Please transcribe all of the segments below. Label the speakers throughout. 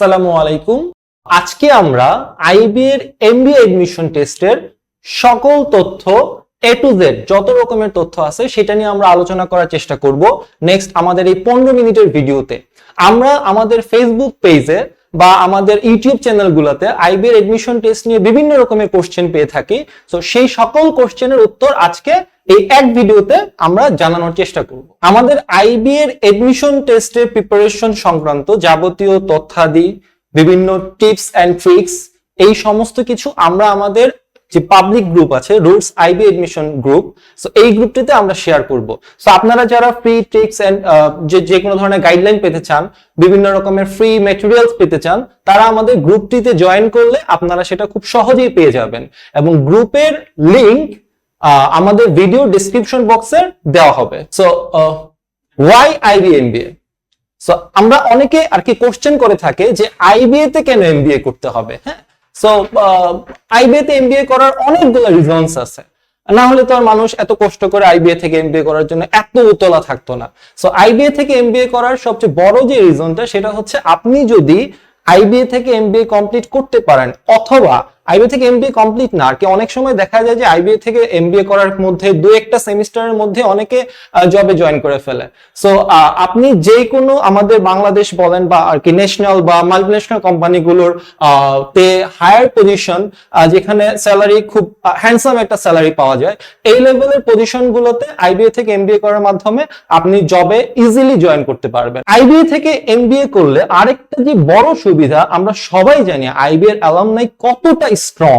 Speaker 1: আসসালামু আলাইকুম। আজকে আমরা আইবি এর এমবি এডমিশন টেস্টের সকল তথ্য এ টু জেড যত রকমের তথ্য আছে সেটা নিয়ে আমরা আলোচনা করার চেষ্টা করব নেক্সট আমাদের এই পনেরো মিনিটের ভিডিওতে আমরা আমাদের ফেসবুক পেজে বা আমাদের ইউটিউব চ্যানেলগুলোতে আইবিএর এডমিশন টেস্ট নিয়ে বিভিন্ন রকমের কোশ্চেন পেয়ে থাকি। তো সেই সকল কোশ্চেনের উত্তর আজকে এই এক ভিডিওতে আমরা জানানোর চেষ্টা করব। আমাদের আইবি এর এডমিশন টেস্টের প্রিপারেশন সংক্রান্ত যাবতীয় তথ্যাদি, বিভিন্ন টিপস অ্যান্ড ট্রিক্স এই সমস্ত কিছু আমরা আমাদের যে পাবলিক গ্রুপ আছে Roots IB admission group so এই গ্রুপটিতে আমরা শেয়ার করব। সো আপনারা যারা ফ্রি ট্রিক্স এন্ড যে যে কোনো ধরনের গাইডলাইন পেতে চান, বিভিন্ন রকমের ফ্রি ম্যাটেরিয়ালস পেতে চান, তারা আমাদের গ্রুপটিতে জয়েন করলে আপনারা সেটা খুব সহজেই পেয়ে যাবেন। এবং গ্রুপের লিংক আমাদের ভিডিও ডিসক্রিপশন বক্সে দেওয়া হবে। So why IB MBA so আমরা অনেকে আর কি কোশ্চেন করে থাকে যে আইবিএ তে কেন এমবিএ করতে হবে? হ্যাঁ? সো আইবিএ তে এমবিএ করার অনেকগুলো রিজনস আছে। না হলে তো আর মানুষ এত কষ্ট করে আইবিএ থেকে এমবিএ করার জন্য এত উতলা থাকতো না। সো আইবিএ থেকে এমবিএ করার সবচেয়ে বড় যে রিজনটা সেটা হচ্ছে আপনি যদি আইবিএ থেকে এমবিএ কমপ্লিট করতে পারেন, অথবা আইবিএ থেকে এমবিএ কমপ্লিট না। আর কি অনেক সময় দেখা যায় যে আইবিএ থেকে এমবিএ করার মধ্যে দু একটা সেমিস্টারের মধ্যে অনেকে জবে জয়েন করে ফেলে। সো আপনি যে কোনো আমাদের বাংলাদেশ বলেন বা আর কি ন্যাশনাল বা মাল্টিন্যাশনাল কোম্পানিগুলোর তে হায়ার পজিশন যেখানে স্যালারি খুব হ্যান্ডসাম একটা স্যালারি পাওয়া যায়, এই লেভেলের পজিশন গুলোতে আইবিএ থেকে এমবিএ করার মাধ্যমে আপনি জবে ইজিলি জয়েন করতে পারবেন। আইবিএ থেকে এমবিএ করলে আরেকটা যে বড় সুবিধা, আমরা সবাই জানি আইবিএর অ্যালামনাই কতটা স্ট্রং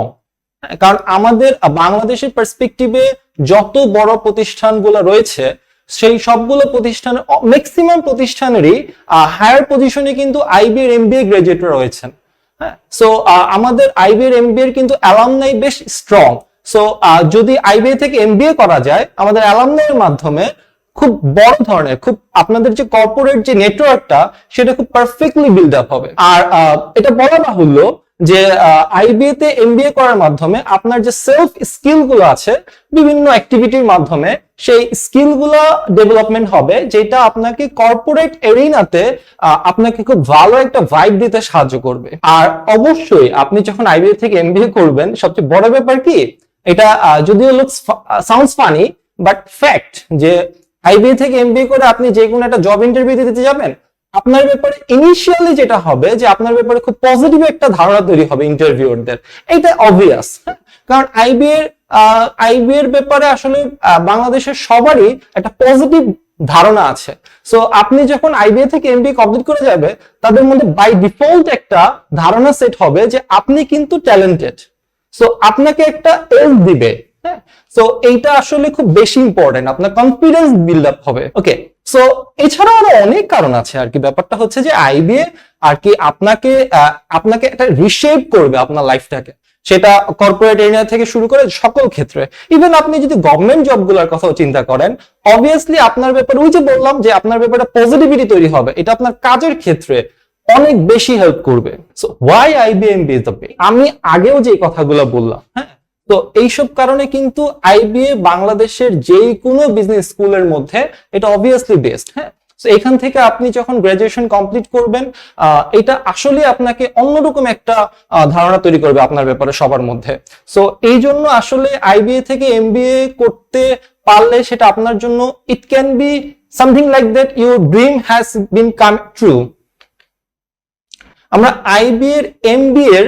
Speaker 1: কারণ আমাদের, বাংলাদেশের পার্সপেক্টিভে যত বড় প্রতিষ্ঠানগুলো রয়েছে, সেই সবগুলো প্রতিষ্ঠানের ম্যাক্সিমাম প্রতিষ্ঠানেরই হায়ার পজিশনে কিন্তু আইবি এর এমবিএ গ্রাজুয়েট রয়েছেন। হ্যাঁ সো আমাদের আইবি এর এমবিএ কিন্তু অ্যালামনাই বেশ স্ট্রং সো যদি আইবিএ থেকে এমবিএ করা যায়, আমাদের অ্যালামনাইয়ের মাধ্যমে খুব বড় ধরনের, খুব আপনাদের যে কর্পোরেট যে নেটওয়ার্কটা সেটা খুব পারফেক্টলি বিল্ড আপ হবে। আর এটা বলা বাহুল্য যে আইবিএ তে এমবিএ করার মাধ্যমে আপনার যে সেলফ স্কিলগুলো আছে, বিভিন্ন অ্যাক্টিভিটির মাধ্যমে সেই স্কিলগুলো ডেভেলপমেন্ট হবে, যেটা আপনাকে কর্পোরেট এরিনাতে আপনাকে খুব ভালো একটা ভাইব দিতে সাহায্য করবে। আর অবশ্যই আপনি যখন আইবিএ থেকে এমবিএ করবেন, সবচেয়ে বড় ব্যাপার কি, এটা যদিও looks sounds funny but fact যে আইবিএ থেকে এমবিএ করে আপনি যে কোনো একটা জব ইন্টারভিউ দিতে যাবেন আপনার ব্যাপারে ইনিশিয়ালি যেটা হবে যে আপনার ব্যাপারে খুব পজিটিভ একটা ধারণা তৈরি হবে ইন্টারভিউরদের এটা অবভিয়াস কারণ আইবি এর আইবি এর ব্যাপারে আসলে বাংলাদেশের সবারই একটা পজিটিভ ধারণা আছে। সো আপনি যখন আইবিএ থেকে এমবিএ কমপ্লিট করে যাবে, তাদের মধ্যে বাই ডিফল্ট একটা ধারণা সেট হবে যে আপনি কিন্তু ট্যালেন্টেড সো আপনাকে একটা এজ দিবে। হ্যাঁ সো এইটা আসলে খুব বেশি ইম্পর্টেন্ট আপনার কনফিডেন্স বিল্ড আপ হবে। ওকে সো এছাড়াও আরও অনেক কারণ আছে আর কি। ব্যাপারটা হচ্ছে যে আইবিএ আর কি আপনাকে আপনাকে একটা রিশেপ করবে আপনার লাইফটাকে সেটা কর্পোরেট এরিয়া থেকে শুরু করে সকল ক্ষেত্রে। ইভেন আপনি যদি গভর্নমেন্ট জবগুলোর কথাও চিন্তা করেন অবভিয়াসলি আপনার ব্যাপারে, ওই যে বললাম যে আপনার ব্যাপারে পজিটিভিটি তৈরি হবে, এটা আপনার কাজের ক্ষেত্রে অনেক বেশি হেল্প করবে। So why IBM be the আমি আগেও যে কথাগুলো বললাম হ্যাঁ তো এইসব কারণে কিন্তু আইবিএ বাংলাদেশের যে কোনো বিজনেস স্কুলের মধ্যে এটা অবভিয়াসলি বেস্ট হ্যাঁ? এখান থেকে আপনি যখন গ্রাজুয়েশন কমপ্লিট করবেন এটা আসলে আপনাকে অন্যরকম একটা ধারণা তৈরি করবে আপনার ব্যাপারে সবার মধ্যে। সো এই জন্য আসলে আইবিএ থেকে এমবিএ করতে পারলে সেটা আপনার জন্য it can be something like that your dream has been come true আমরা আইবি এর এমবি এর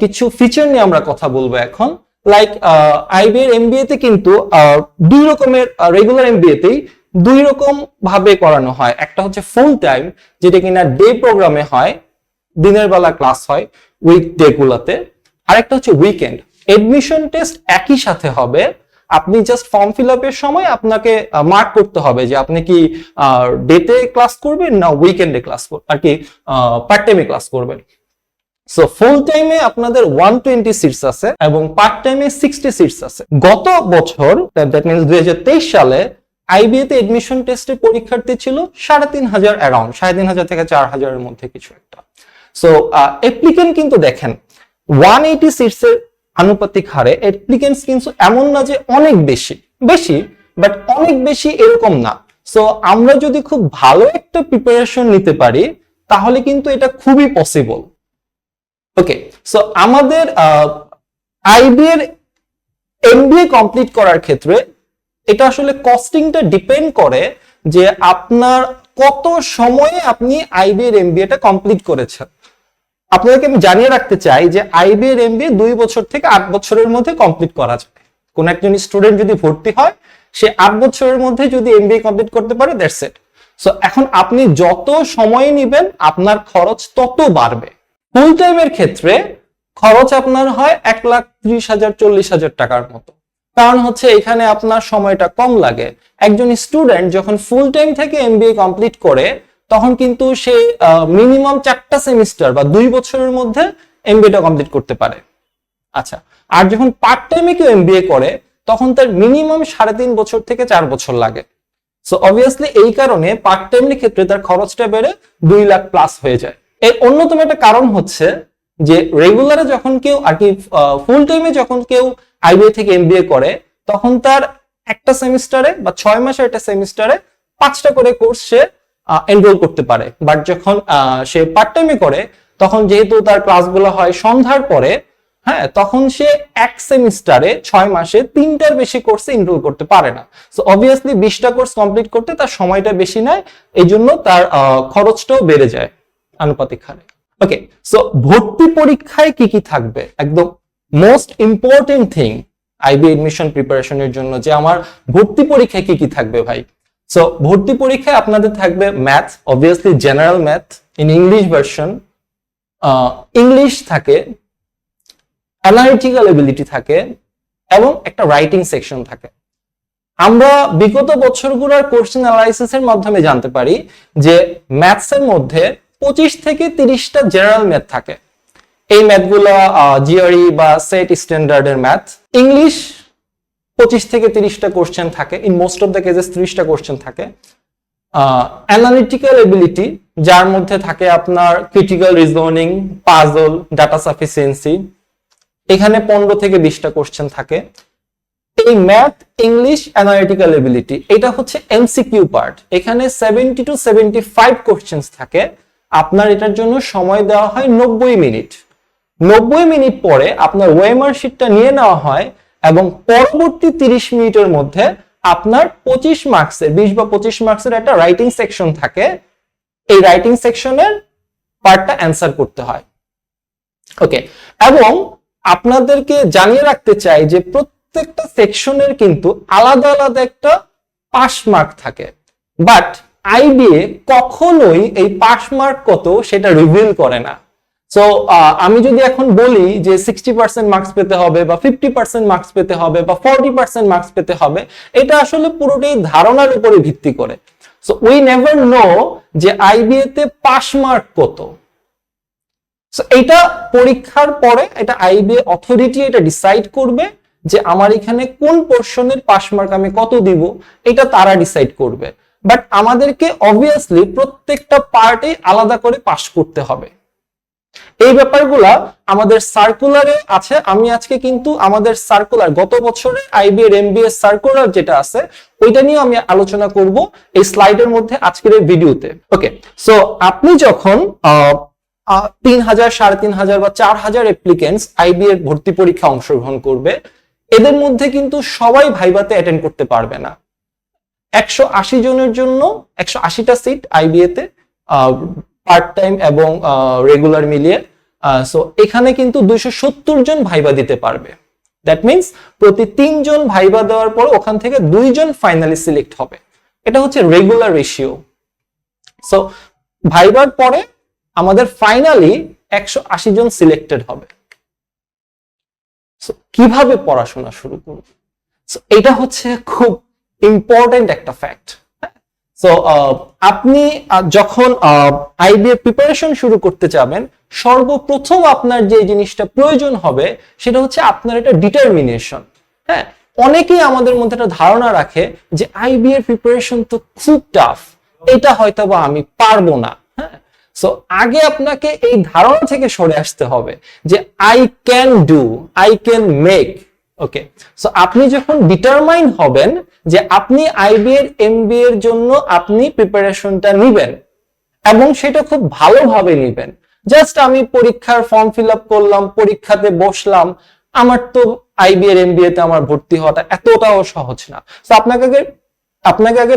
Speaker 1: কিছু ফিচার নিয়ে আমরা কথা বলব এখন। লাইক আইবি এর এমবিএ তে কিন্তু দুই রকমের রেগুলার এমবিএ তেই দুই রকম ভাবে করানো হয়। একটা হচ্ছে ফুল টাইম যেটা কিনা ডে প্রোগ্রামে হয়, দিনের বেলা ক্লাস হয় উইক ডে গুলাতে। আরেকটা হচ্ছে উইকেন্ড এডমিশন টেস্ট একই সাথে হবে। আপনি জাস্ট ফর্ম ফিল আপের সময় আপনাকে মার্ক করতে হবে যে আপনি কি ডেতে ক্লাস করবেন না উইকেন্ডে ক্লাস করবেন আর কি পার্ট টাইমে ক্লাস করবেন। সো ফুল টাইমে আপনাদের ওয়ান টোয়েন্টি সিটস আছে এবং পার্ট টাইমে সিক্সটি সিটস আছে। গত বছর দ্যাট মিনস দুই সালে আইবিএ তে এডমিশন টেস্টে পরীক্ষার্থী ছিল সাড়ে তিন হাজার অ্যারাউন্ড সাড়ে তিন হাজার থেকে চার হাজারের মধ্যে কিছু একটা। সো অ্যাপ্লিকেন্ট কিন্তু দেখেন ওয়ান এইটি সিটস এর আনুপাতিক হারে অ্যাপ্লিকেন্টস কিন্তু এমন না যে অনেক বেশি। বেশি বাট অনেক বেশি এরকম না। সো আমরা যদি খুব ভালো একটা প্রিপারেশন নিতে পারি, তাহলে কিন্তু এটা খুবই পসিবল ওকে সো আমাদের আইবি এর এমবিএ কমপ্লিট করার ক্ষেত্রে এটা আসলে কস্টিংটা ডিপেন্ড করে যে আপনার কত সময়ে আপনি আইবি এর এমবিএটা কমপ্লিট করেছেন। আপনাদেরকে আমি জানিয়ে রাখতে চাই যে আইবি এর এমবিএ দুই বছর থেকে আট বছরের মধ্যে কমপ্লিট করা যায়। কোন একজন স্টুডেন্ট যদি ভর্তি হয়, সে আট বছরের মধ্যে যদি এমবিএ কমপ্লিট করতে পারে দ্যাটস ইট সো এখন আপনি যত সময় নেবেন, আপনার খরচ তত বাড়বে। ফুল টাইমের ক্ষেত্রে খরচ আপনার হয় এক লাখ ত্রিশ হাজার, চল্লিশ হাজার টাকার মতো। কারণ হচ্ছে এখানে আপনার সময়টা কম লাগে। একজন স্টুডেন্ট যখন ফুল টাইম থেকে এমবিএ কমপ্লিট করে, তখন কিন্তু সে মিনিমাম চারটা সেমিস্টার বা দুই বছরের মধ্যে এমবিএটা কমপ্লিট করতে পারে। আচ্ছা আর যখন পার্ট টাইমে কেউ এমবিএ করে, তখন তার মিনিমাম সাড়ে তিন বছর থেকে চার বছর লাগে। সো অবভিয়াসলি এই কারণে পার্ট টাইমের ক্ষেত্রে তার খরচটা বেড়ে দুই লাখ প্লাস হয়ে যায়। এর অন্যতম একটা কারণ হচ্ছে যে রেগুলারে যখন কেউ আর কি ফুল টাইমে যখন কেউ আইবিএ থেকে এমবিএ করে, তখন তার একটা সেমিস্টারে বা ছয় মাসের একটা সেমিস্টারে পাঁচটা করে কোর্স সে এনরোল করতে পারে। বাট যখন সে পার্ট টাইমে করে, তখন যেহেতু তার ক্লাসগুলো হয় সন্ধ্যার পরে হ্যাঁ তখন সে এক সেমিস্টারে ছয় মাসে তিনটার বেশি কোর্সে এনরোল করতে পারে না। সো অবভিয়াসলি বিশটা কোর্স কমপ্লিট করতে তার সময়টা বেশি নেয় এই জন্য তার খরচটাও বেড়ে যায়। আনুপাতিক হারে। ওকে সো ভর্তি পরীক্ষায় কি কি থাকবে? একদম most important thing IB admission প্রিপারেশনের জন্য যে আমার ভর্তি পরীক্ষায় কি কি থাকবে ভাই? সো ভর্তি পরীক্ষায় আপনাদের থাকবে math obviously general math in English version English থাকে অ্যানালিটিক্যাল এবিলিটি থাকে, এবং একটা রাইটিং সেকশন থাকে। আমরা বিগত বছরগুলোর কোশ্চেন অ্যানালাইসিস এর মাধ্যমে জানতে পারি যে ম্যাথসের মধ্যে পঁচিশ থেকে তিরিশটা জেনারেল ম্যাথ থাকে। এই ম্যাথগুলো জিআরই বা সেট স্ট্যান্ডার্ডের ম্যাথ ইংলিশ পঁচিশ থেকে তিরিশটা কোশ্চেন থাকে। In most of the cases ত্রিশটা question থাকে। অ্যানালিটিক্যাল এবিলিটি যার মধ্যে থাকে আপনার critical reasoning puzzle data sufficiency এখানে পনেরো থেকে বিশটা কোশ্চেন থাকে। এই ম্যাথ ইংলিশ অ্যানালিটিক্যাল এবিলিটি এটা হচ্ছে এমসিকিউ পার্ট এখানে seventy two seventy five questions থাকে। আপনার এটার জন্য সময় দেওয়া হয় নব্বই মিনিট। নব্বই মিনিট পরে আপনার ওয়েমার শিটটা নিয়ে নেওয়া হয় এবং পরবর্তী তিরিশ মিনিটের মধ্যে আপনার পঁচিশ মার্কসের, বিশ বা পঁচিশ মার্কসের একটা রাইটিং সেকশন থাকে। এই রাইটিং সেকশনের পার্টটা অ্যান্সার করতে হয়। ওকে এবং আপনাদেরকে জানিয়ে রাখতে চাই যে প্রত্যেকটা সেকশনের কিন্তু আলাদা আলাদা একটা পাস মার্ক থাকে। বাট আইবিএ কখনোই এই পাস মার্ক কত সেটা রিভিল করে না। সো আমি যদি এখন বলি যে সিক্সটি পার্সেন্ট মার্কস পেতে হবে বা ফিফটি পার্সেন্ট মার্কস পেতে হবে বা ফর্টি পার্সেন্ট মার্কস পেতে হবে, এটা আসলে পুরোটাই ধারণার উপরে ভিত্তি করে। সো উই নেভার নো যে আইবিএ তে পাস মার্ক কত। এটা পরীক্ষার পরে এটা আইবিএ অথরিটি এটা ডিসাইড করবে যে আমার এখানে কোন পোর্শনের পাস মার্ক আমি কত দিব, এটা তারা ডিসাইড করবে। বাট আমাদেরকে অবভিয়াসলি প্রত্যেকটা পার্টে আলাদা করে পাস করতে হবে। এই ব্যাপারগুলা আমাদের সার্কুলারে আছে। আমি আজকে কিন্তু আমাদের সার্কুলার গত বছরে আইবি এর এমবিএস সার্কুলার যেটা আছে, ওইটা নিয়ে আমি আলোচনা করব এই স্লাইডের মধ্যে আজকের এই ভিডিওতে ওকে সো আপনি যখন তিন হাজার, সাড়ে তিন হাজার বা চার হাজার অ্যাপ্লিকেন্টস আইবি এর ভর্তি পরীক্ষা অংশগ্রহণ করবে, এদের মধ্যে কিন্তু সবাই ভাইবাতে অ্যাটেন্ড করতে পারবে না। একশো আশি জনের জন্য, একশো আশিটা সিট আইবিএ তে পার্ট টাইম এবং রেগুলার মিলিয়ে সো এখানে কিন্তু দুইশো সত্তর জন ভাইবা দিতে পারবে। দ্যাট মিনস প্রতি তিনজন ভাইবা দেওয়ার পর ওখান থেকে দুইজন ফাইনালি সিলেক্ট হবে। এটা হচ্ছে রেগুলার রেশিও সো ভাইবার পরে আমাদের ফাইনালি একশো আশি জন সিলেক্টেড হবে। কীভাবে পড়াশোনা শুরু করব? এটা হচ্ছে খুব ইম্পর্টেন্ট একটা ফ্যাক্ট সো আপনি আহ, যখন আইবিএ প্রিপারেশন শুরু করতে যাবেন সর্বপ্রথম আপনার যে জিনিসটা প্রয়োজন হবে সেটা হচ্ছে আপনার এটা ডিটারমিনেশন হ্যাঁ অনেকেই আমাদের মধ্যে একটা ধারণা রাখে যে আইবি এর প্রিপারেশন তো খুব টাফ এটা হয়তো বা আমি পারব না। হ্যাঁ সো আগে আপনাকে এই ধারণা থেকে সরে আসতে হবে যে I can do I can make okay so আপনি যখন ডিটারমাইন হবেন যে আপনি আইবি এর এমবি এর জন্য আপনি প্রিপারেশনটা নিবেন এবং সেটা খুব ভালোভাবে নেবেন। জাস্ট আমি পরীক্ষার ফর্ম ফিল আপ করলাম, পরীক্ষাতে বসলাম, আমার তো আইবিএর এমবিএ তে আমার ভর্তি হওয়াটা এতটাও সহজ না। তো আপনাকে আগে আপনাকে আগে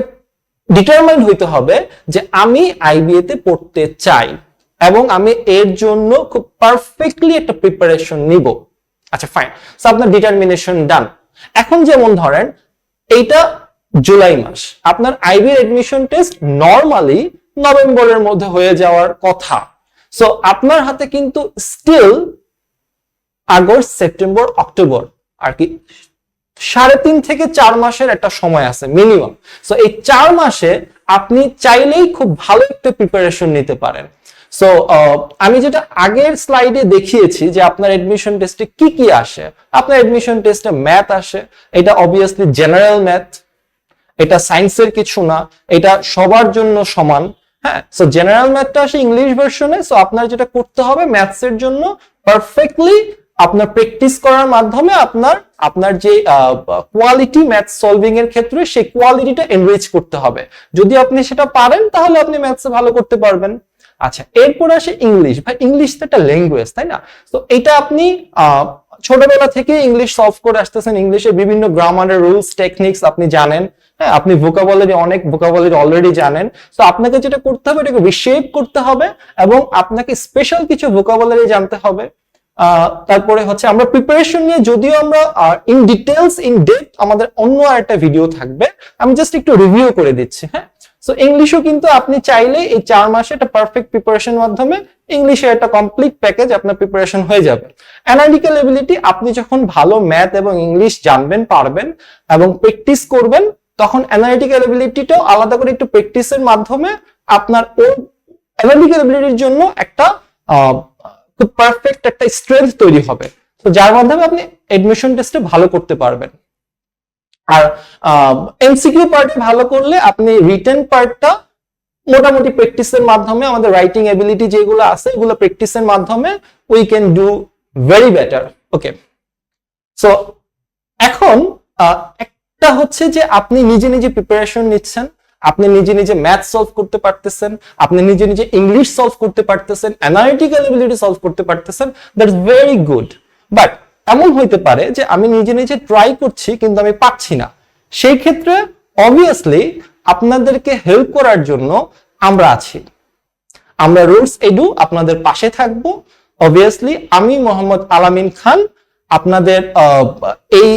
Speaker 1: ডিটারমাইন হইতে হবে যে আমি আইবিএ তে পড়তে চাই এবং আমি এর জন্য খুব পারফেক্টলি একটা প্রিপারেশন নিব। আচ্ছা ফাইন সো আপনার ডিটারমিনেশন ডান এখন যেমন ধরেন, এইটা জুলাই মাস। আপনার আইবির এডমিশন টেস্ট নর্মালি নভেম্বরের মধ্যে হয়ে যাওয়ার কথা। সো আপনার হাতে কিন্তু স্টিল আগস্ট সেপ্টেম্বর, অক্টোবর, আর কি, সাড়ে তিন থেকে চার মাসের একটা সময় আছে মিনিমাম সো এই চার মাসে আপনি চাইলেই খুব ভালো একটা প্রিপারেশন নিতে পারেন। সো আমি যেটা আগের স্লাইডে দেখিয়েছি যে আপনার এডমিশন টেস্টে কি কি আসে। আপনার এডমিশন টেস্টে ম্যাথ আসে, এটা অবভিয়াসলি জেনারেল ম্যাথ এটা সায়েন্সের কিছু না, এটা সবার জন্য সমান হ্যাঁ? সো জেনারেল ম্যাথটা আসে ইংলিশ ভার্সনে সো আপনার যেটা করতে হবে ম্যাথস এর জন্য পারফেক্টলি আপনার প্র্যাকটিস করার মাধ্যমে আপনার আপনার যে কোয়ালিটি ম্যাথ সলভিং এর ক্ষেত্রে সেই কোয়ালিটিটা এনরিচ করতে হবে। যদি আপনি সেটা পারেন, তাহলে আপনি ম্যাথসে ভালো করতে পারবেন। আচ্ছা এরপর আসে ইংলিশ ভাই ইংলিশ তো একটা ল্যাঙ্গুয়েজ তাই না? তো এটা আপনি ছোটবেলা থেকে ইংলিশ সলভ করে আসতেছেন। ইংলিশের বিভিন্ন গ্রামারের রুলস টেকনিক্স আপনি জানেন। হ্যাঁ আপনি ভোকাবলারি অনেক ভোকাবলারি অলরেডি জানেন। তো আপনাকে যেটা করতে হবে, এটাকে রিশেপ করতে হবে এবং আপনাকে স্পেশাল কিছু ভোকাবলারি জানতে হবে। তারপরে হচ্ছে আমরা প্রিপারেশন নিয়ে, যদিও আমরা ইন ডিটেলস ইন ডেপথ আমাদের অন্য আরেকটা ভিডিও থাকবে। আমি জাস্ট একটু রিভিউ করে দিচ্ছি হ্যাঁ? সো ইংলিশও কিন্তু আপনি চাইলে এই চার মাসে একটা পারফেক্ট প্রিপারেশন মাধ্যমে ইংলিশে একটা কমপ্লিট প্যাকেজ আপনার প্রিপারেশন হয়ে যাবে। অ্যানালিটিক্যাল এবিলিটি আপনি যখন ভালো ম্যাথ এবং ইংলিশ জানবেন, পারবেন এবং প্র্যাকটিস করবেন, তখন অ্যানালিটিক্যাল এবিলিটিটাও আলাদা করে একটু প্র্যাকটিসের মাধ্যমে আপনার ওই অ্যানালিটিক্যাল এবিলিটির জন্য একটা পারফেক্ট একটা স্ট্রেংথ তৈরি হবে। তো যার মাধ্যমে আপনি এডমিশন টেস্টে ভালো করতে পারবেন। আর এমসিকিউ পার্টে ভালো করলে আপনি রিটেন পার্টটা মোটামুটি প্র্যাকটিসের মাধ্যমে আমাদের রাইটিং এবিলিটি যেগুলো আছে, এগুলো প্র্যাকটিসের মাধ্যমে we can do very better okay so এখন একটা হচ্ছে যে আপনি নিজে নিজে প্রিপারেশন নিচ্ছেন, আপনি নিজে নিজে ম্যাথ সলভ করতে পারতেছেন, আপনি নিজে নিজে ইংলিশ সলভ করতে পারতেছেন অ্যানালিটিক্যাল এবিলিটি সলভ করতে পারতেছেন that is very good but এমন হইতে পারে যে আমি নিজে নিজে ট্রাই করছি কিন্তু আমি পাচ্ছি না। সেই ক্ষেত্রে অবভিয়াসলি আপনাদেরকে হেল্প করার জন্য আমরা আছি। আমরা রুলস এডু আপনাদের পাশে থাকব। অবভিয়াসলি আমি মোহাম্মদ আলামিন খান, আপনাদের এই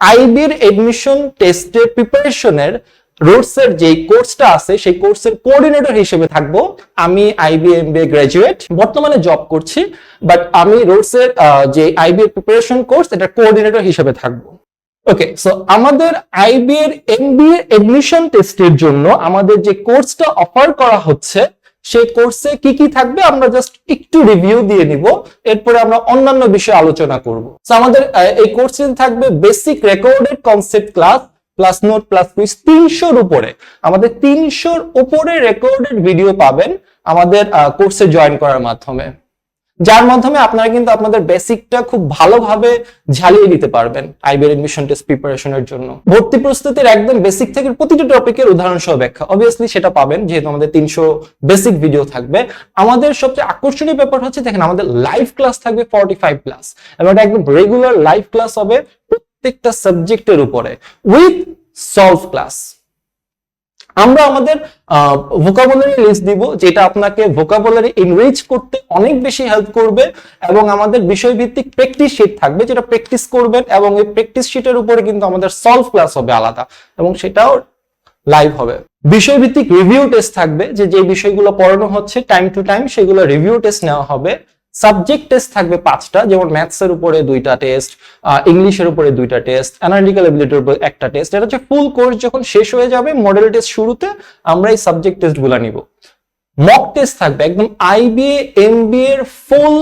Speaker 1: আইবির এডমিশন টেস্টের প্রিপারেশনের রুটস এর যে কোর্সটা আছে, সেই কোর্সের কোঅর্ডিনেটর হিসেবে থাকব। আমি আইবি এমবিএ গ্রাজুয়েট বর্তমানে জব করছি বাট আমি রোডসের যে আইবি প্রিপারেশন কোর্স এটা কোঅর্ডিনেটর হিসেবে থাকব। ওকে সো আমাদের আইবি এর এমবিএ এডমিশন টেস্টের জন্য আমাদের যে কোর্সটা অফার করা হচ্ছে, সেই কোর্সে কি কি থাকবে আমরা জাস্ট একটু রিভিউ দিয়ে নিব, এরপরে আমরা অন্যান্য বিষয়ে আলোচনা করব। আমাদের এই কোর্সে থাকবে basic recorded concept class plus note plus quiz তিনশোর উপরে। আমাদের তিনশোর উপরে রেকর্ডেড ভিডিও পাবেন আমাদের কোর্সে জয়েন করার মাধ্যমে। যার মাধ্যমে আপনারা কিন্তু আপনাদের বেসিকটা খুব ভালোভাবে ঝালিয়ে দিতে পারবেন আইবিএর এডমিশন টেস্ট প্রিপারেশনের জন্য। ভর্তি প্রস্তুতির একদম বেসিক থেকে প্রতিটি টপিকের উদাহরণ সহ ব্যাখ্যা। অবভিয়াসলি সেটা পাবেন, যেহেতু আমাদের তিনশো বেসিক ভিডিও থাকবে। আমাদের সবচেয়ে আকর্ষণীয় ব্যাপার হচ্ছে, দেখেন আমাদের লাইভ ক্লাস থাকবে ফর্টি ফাইভ প্লাস এবং এটা একদম রেগুলার লাইভ ক্লাস হবে প্রত্যেকটা সাবজেক্টের উপরে উইথ সলভ ক্লাস আমরা আমাদের ভোকাবুলারি লিস্ট দিব, যেটা আপনাকে ভোকাবুলারি ইনরিচ করতে অনেক বেশি হেল্প করবে এবং আমাদের বিষয়ভিত্তিক প্র্যাকটিস শিট থাকবে, যেটা প্র্যাকটিস করবেন এবং এই প্র্যাকটিস শিটের উপরে কিন্তু আমাদের সলভ ক্লাস হবে আলাদা এবং সেটাও লাইভ হবে। বিষয়ভিত্তিক রিভিউ টেস্ট থাকবে, যে যে বিষয়গুলো পড়ানো হচ্ছে টাইম টু টাইম সেগুলো রিভিউ টেস্ট নেওয়া হবে। সাবজেক্ট টেস্ট থাকবে পাঁচটা, যেমন ম্যাথস এর উপরে দুইটা টেস্ট ইংলিশের উপরে দুইটা টেস্ট অ্যানালিটিক্যাল এবিলিটির উপরে একটা টেস্ট এটা হচ্ছে ফুল কোর্স যখন শেষ হয়ে যাবে মডেল টেস্ট শুরুতে আমরা এই সাবজেক্ট টেস্টগুলা নিব। মক টেস্ট থাকবে একদম আইবিএ এমবিএ এর ফুল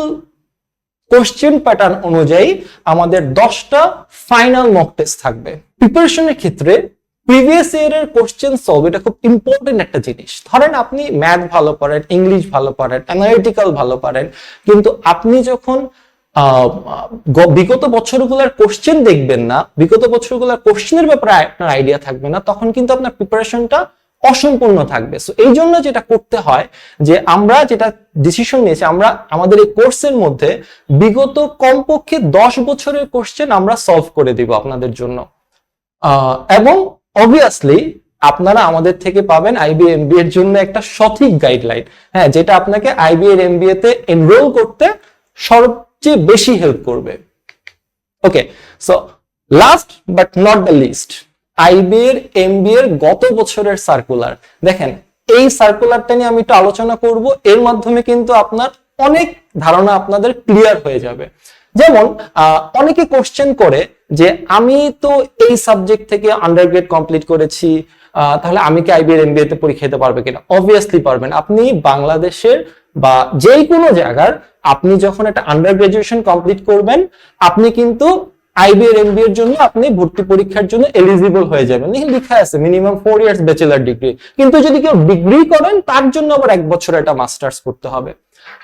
Speaker 1: কোশ্চেন প্যাটার্ন অনুযায়ী আমাদের দশটা ফাইনাল মক টেস্ট থাকবে। প্রিপারেশনের ক্ষেত্রে প্রিভিয়াস ইয়ারের কোশ্চেন সলভ এটা খুব ইম্পর্টেন্ট একটা জিনিস। ধরেন আপনি ম্যাথ ভালো পারেন ইংলিশ ভালো পারেন অ্যানালিটিক্যাল ভালো পারেন কিন্তু আপনি যখন বিগত বছরগুলোর কোশ্চেন দেখবেন না, বিগত বছরগুলোর কোশ্চেনের ব্যাপারে আপনার আইডিয়া থাকবে না, তখন কিন্তু আপনার প্রিপারেশনটা অসম্পূর্ণ থাকবে। সো এই জন্য যেটা করতে হয় যে আমরা যেটা ডিসিশন নিয়েছি, আমরা আমাদের এই কোর্সের মধ্যে বিগত কমপক্ষে দশ বছরের কোশ্চেন আমরা সলভ করে দিব আপনাদের জন্য। এবং অবভিয়াসলি আপনারা আমাদের থেকে পাবেন আইবি এমবিএ এর জন্য একটা সঠিক গাইডলাইন হ্যাঁ যেটা আপনাকে আইবি এর এমবিএ তে এনরোল করতে সবচেয়ে বেশি হেল্প করবে। Okay so last but not the least IB এর এমবিএ এর গত বছরের সার্কুলার দেখেন, এই সার্কুলারটা নিয়ে আমি একটু আলোচনা করব, এর মাধ্যমে কিন্তু আপনার অনেক ধারণা আপনাদের ক্লিয়ার হয়ে যাবে। যেমন অনেকে কোশ্চেন করে যে আমি তো এই সাবজেক্ট থেকে আন্ডারগ্রেড কমপ্লিট করেছি তাহলে আমি কি আইবিএর এমবিএ তে পরীক্ষা দিতে পারবে কিনা? অবভিয়াসলি পারবেন। আপনি বাংলাদেশের বা যেই কোনো জায়গার আপনি যখন একটা আন্ডার গ্রাজুয়েশন কমপ্লিট করবেন, আপনি কিন্তু আইবি এর জন্য আপনি ভর্তি পরীক্ষার জন্য এলিজিবল হয়ে যাবেন। লেখা আছে minimum four years bachelor degree কিন্তু যদি কেউ ডিগ্রি করেন, তার জন্য আবার এক বছর একটা মাস্টার্স করতে হবে।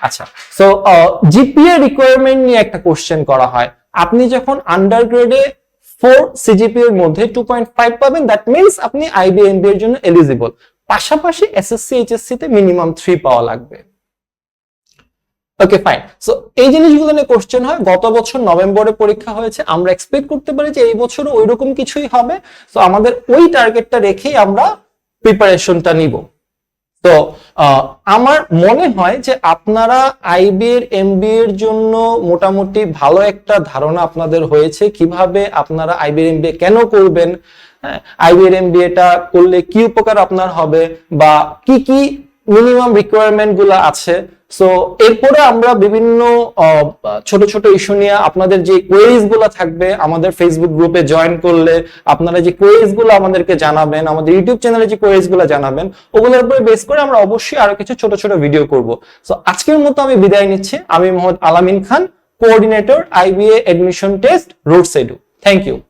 Speaker 1: আচ্ছা সো জিপিএ রিকোয়ারমেন্ট নিয়ে একটা কোশ্চেন করা হয়। আপনি যখন আন্ডার গ্রেডে ফোর সিজিপি এর মধ্যে টু পয়েন্ট ফাইভ পাবেন দ্যাট মিনস আপনি আইবি এর জন্য এলিজিবল পাশাপাশি এসএসসি এইচএসসি তে মিনিমাম থ্রি পাওয়া লাগবে। ওকে ফাইন সো এই জিনিসগুলো নিয়ে কোশ্চেন হয়। গত বছর নভেম্বরে পরীক্ষা হয়েছে। আমরা এক্সপেক্ট করতে পারি যে এই বছরও ওইরকম কিছুই হবে। সো আমাদের ওই টার্গেটটা রেখেই আমরা প্রিপারেশনটা নিব। তো আমার মনে হয় যে আপনারা আইবি এর এমবি এর জন্য মোটামুটি ভালো একটা ধারণা আপনাদের হয়েছে কীভাবে আপনারা আইবি এর এমবি কেন করবেন? আইবি এর এমবি এটা করলে কি উপকার আপনার হবে? বা কি কি মিনিমাম রিকোয়ারমেন্টগুলো আছে। সো এরপরে আমরা বিভিন্ন ছোট ছোট ইস্যু নিয়ে আপনাদের যে কোয়েরিজগুলো থাকবে, আমাদের ফেসবুক গ্রুপে জয়েন করলে আপনারা যে কোয়েরিজগুলো আমাদেরকে জানাবেন, আমাদের ইউটিউব চ্যানেলে যে কোয়েরিজগুলো জানাবেন, ওগুলোর উপরে বেস করে আমরা অবশ্যই আরও কিছু ছোট ছোট ভিডিও করব। সো আজকের মতো আমি বিদায় নিচ্ছি। আমি Mohammad Alamin Khan coordinator IBA admission test road সাইডু thank you